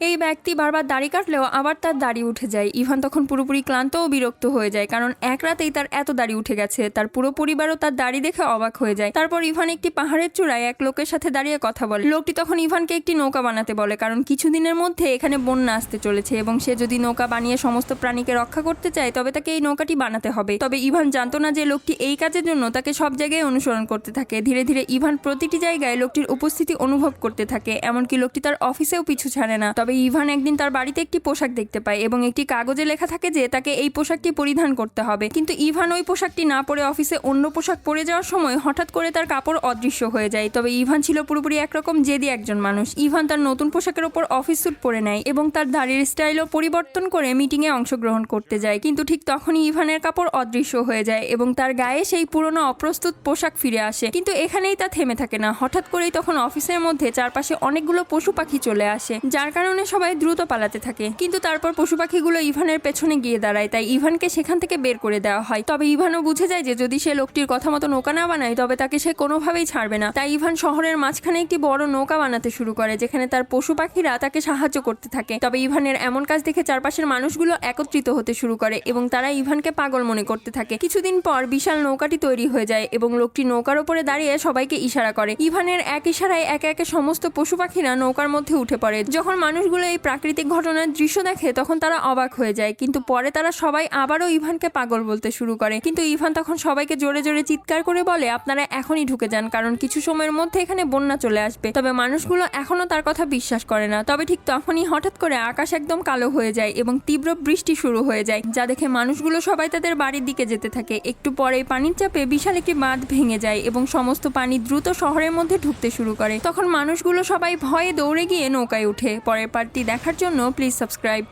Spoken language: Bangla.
এই ব্যক্তি বারবার দাড়ি কাটলেও আবার তার দাড়ি উঠে যায়। ইভান তখন পুরোপুরি ক্লান্ত ও বিরক্ত হয়ে যায়, কারণ এক রাতেই তার এত দাড়ি উঠে গেছে। তার পুরো পরিবারও তার দাড়ি দেখে অবাক হয়ে যায়। তারপর ইভান একটি পাহাড়ের চূড়ায় এক লোকের সাথে দাঁড়িয়ে কথা বলে। লোকটি তখন ইভানকে একটি নৌকা বানাতে বলে, কারণ কিছুদিনের মধ্যে এখানে বন্যা আসতে চলেছে এবং সে যদি নৌকা বানিয়ে সমস্ত প্রাণীকে রক্ষা করতে চায়, তবে তাকে এই নৌকাটি বানাতে হবে। তবে ইভান জানতো না যে লোকটি এই কাজের জন্য তাকে সব জায়গায় অনুসরণ করতে থাকে। ধীরে ধীরে ইভান প্রতিটি জায়গায় লোকটির উপস্থিতি অনুভব করতে থাকে, এমনকি লোকটি তার অফিসেও পিছু ছাড়ে না। তবে ইভান একদিন তার বাড়িতে একটি পোশাক দেখতে পায় এবং একটি কাগজে লেখা থাকে যে তাকে এই পোশাকটি পরিধান করতে হবে। কিন্তু ইভান ওই পোশাকটি না পরে অফিসে অন্য পোশাক পরে যাওয়ার সময় হঠাৎ করে তার কাপড় অদৃশ্য হয়ে যায়। তবে ইভান ছিল পুরোপুরি একরকম জেদি একজন মানুষ। ইভান তার নতুন পোশাকের ওপর অফিস স্যুট পরে নেয় এবং তার দাড়ির স্টাইলও পরিবর্তন করে মিটিংয়ে অংশগ্রহণ করতে যায়। কিন্তু ঠিক তখনই ইভানের কাপড় অদৃশ্য হয়ে যায় এবং তার গায়ে সেই পুরনো অপ্রস্তুত পোশাক ফিরে আসে। কিন্তু এখানেই তা থেমে থাকে না। হঠাৎ করেই তখন অফিসের মধ্যে চারপাশে অনেকগুলো পশু পাখি চলে আসে, যার কারণে সবাই দ্রুত পালাতে থাকে। কিন্তু তারপর পশু পাখিগুলো ইভানের পেছনে গিয়ে দাঁড়ায়, তাই ইভানকে সেখান থেকে বের করে দেওয়া হয়। তবে ইভানও বুঝে যায় যে যদি সে লোকটির কথা মতো নৌকা না বানায়, তবে তাকে সে কোনোভাবেই ছাড়বে না। তাই ইভান শহরের মাঝখানে একটি বড় নৌকা বানাতে শুরু করে, যেখানে তার পশু পাখিরা তাকে সাহায্য করতে থাকে। তবে ইভানের এমন কাজ দেখে চারপাশের মানুষগুলো একত্রিত হতে শুরু করে এবং তারা ইভানকে পাগল মনে করতে থাকে। কিছুদিন পর বিশাল নৌকাটি তৈরি হয়ে যায় এবং লোকটি নৌকার ওপরে দাঁড়িয়ে সবাইকে ইশারা করে। ইভানের এক ইশারায় একে একে সমস্ত পশু পাখিরা নৌকার মধ্যে উঠে পড়ে। যখন মানুষগুলো এই প্রাকৃতিক ঘটনার দৃশ্য দেখে তখন তারা অবাক হয়ে যায়। কিন্তু পরে তারা সবাই আবারও ইভানকে পাগল বলতে শুরু করে। কিন্তু ইভান তখন সবাইকে জোরে জোরে চিৎকার করে বলে, আপনারা এখনই ঢুকে যান, কারণ কিছু সময়ের মধ্যে এখানে বন্যা চলে আসবে। তবে মানুষগুলো এখনও তার কথা বিশ্বাস করে না। তবে ঠিক তখনই হঠাৎ করে আকাশ একদম কালো হয়ে যায় এবং তীব্র বৃষ্টি শুরু হয়ে যায়, যা দেখে মানুষগুলো সবাই তাদের বাড়ির দিকে যেতে থাকে। একটু পরে পানির চাপে বিশাল একটি বাঁধ ভেঙে যায় এবং সমস্ত পানি দ্রুত শহরের মধ্যে ঢুকতে শুরু করে। তখন মানুষগুলো সবাই ভয়ে দৌড়ে গিয়ে নৌকায় উঠে। পরের পার্টটি দেখার জন্য প্লিজ সাবস্ক্রাইব